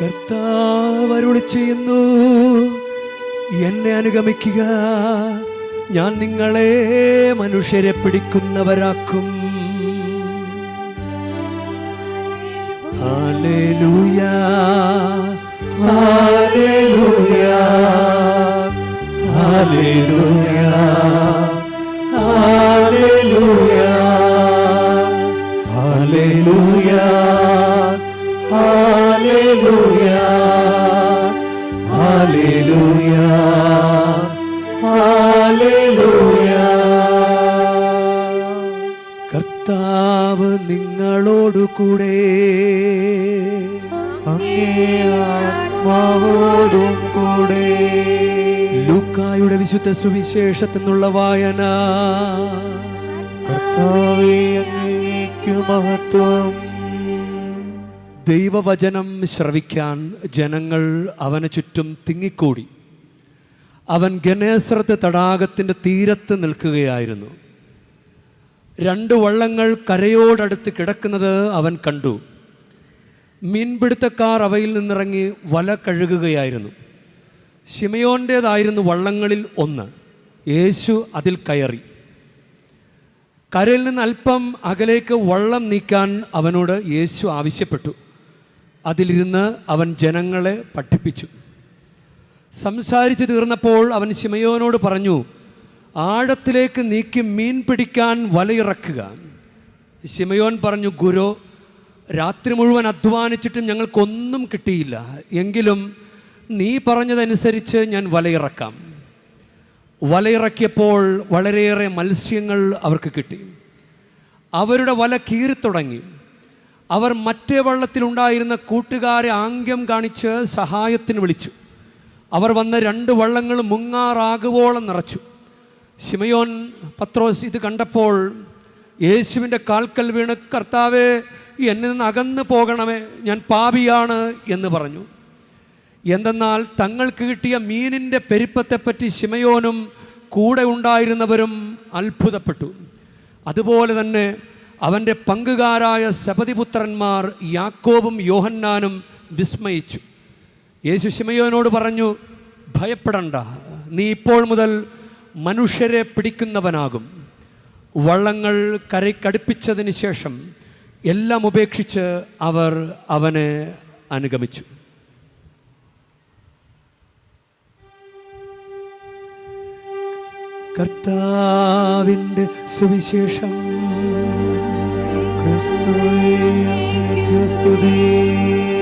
കർത്താവരുളി ചെയ്യുന്നു. എന്നെ അനുഗമിക്കുക. ഞാൻ നിങ്ങളെ മനുഷ്യരെ പിടിക്കുന്നവരാക്കും. Hallelujah, Hallelujah, Hallelujah. കർത്താവ് നിങ്ങളോടു കൂടെ. ആത്മാവോടും കൂടെ. ലൂക്കായുടെ വിശുദ്ധ സുവിശേഷത്തിനുള്ള വായന. മഹത്വം. ദൈവവചനം ശ്രവിക്കാൻ ജനങ്ങൾ അവന് ചുറ്റും തിങ്ങിക്കൂടി. അവൻ ഗണേശ്വരത്തെ തടാകത്തിന്റെ തീരത്ത് നിൽക്കുകയായിരുന്നു. രണ്ട് വള്ളങ്ങൾ കരയോടടുത്ത് കിടക്കുന്നത് അവൻ കണ്ടു. മീൻപിടുത്തക്കാർ അവയിൽ നിന്നിറങ്ങി വല കഴുകുകയായിരുന്നു. ശിമയോന്റേതായിരുന്നു വള്ളങ്ങളിൽ ഒന്ന്. യേശു അതിൽ കയറി. കരയിൽ നിന്ന് അല്പം അകലേക്ക് വള്ളം നീക്കാൻ അവനോട് യേശു ആവശ്യപ്പെട്ടു. അതിലിരുന്ന് അവൻ ജനങ്ങളെ പഠിപ്പിച്ചു. സംസാരിച്ചു തീർന്നപ്പോൾ അവൻ ശിമയോനോട് പറഞ്ഞു ആഴത്തിലേക്ക് നീക്കി മീൻ പിടിക്കാൻ വലയിറക്കുക. ശിമയോൻ പറഞ്ഞു ഗുരു രാത്രി മുഴുവൻ അധ്വാനിച്ചിട്ടും ഞങ്ങൾക്കൊന്നും കിട്ടിയില്ല. എങ്കിലും നീ പറഞ്ഞതനുസരിച്ച് ഞാൻ വലയിറക്കാം. വലയിറക്കിയപ്പോൾ വളരെയേറെ മത്സ്യങ്ങൾ അവർക്ക് കിട്ടി. അവരുടെ വല കീറിത്തുടങ്ങി അവർ മറ്റേ വള്ളത്തിലുണ്ടായിരുന്ന കൂട്ടുകാരെ ആംഗ്യം കാണിച്ച് സഹായത്തിന് വിളിച്ചു. അവർ വന്ന രണ്ട് വള്ളങ്ങൾ മുങ്ങാറാകുവോളം നിറച്ചു. ശിമയോൻ പത്രോസ് ഇത് കണ്ടപ്പോൾ യേശുവിന്റെ കാൽക്കൽ വീണ് കർത്താവെ എന്നിൽ നിന്ന് അകന്നു പോകണമേ ഞാൻ പാപിയാണ് എന്ന് പറഞ്ഞു. എന്തെന്നാൽ തങ്ങൾക്ക് കിട്ടിയ മീനിന്റെ പെരുപ്പത്തെപ്പറ്റി ശിമയോനും കൂടെ ഉണ്ടായിരുന്നവരും അത്ഭുതപ്പെട്ടു. അതുപോലെ തന്നെ അവന്റെ പങ്കുകാരായ ശപതിപുത്രന്മാർ യാക്കോബും യോഹന്നാനും വിസ്മയിച്ചു. യേശു ശിമയോനോട് പറഞ്ഞു ഭയപ്പെടണ്ട നീ ഇപ്പോൾ മുതൽ മനുഷ്യരെ പിടിക്കുന്നവനാകും. വള്ളങ്ങൾ കരയ്ക്കടുപ്പിച്ചതിന് ശേഷം എല്ലാം ഉപേക്ഷിച്ച് അവർ അവനെ അനുഗമിച്ചു. കർത്താവിന്റെ സുവിശേഷം. ക്രിസ്തുവേ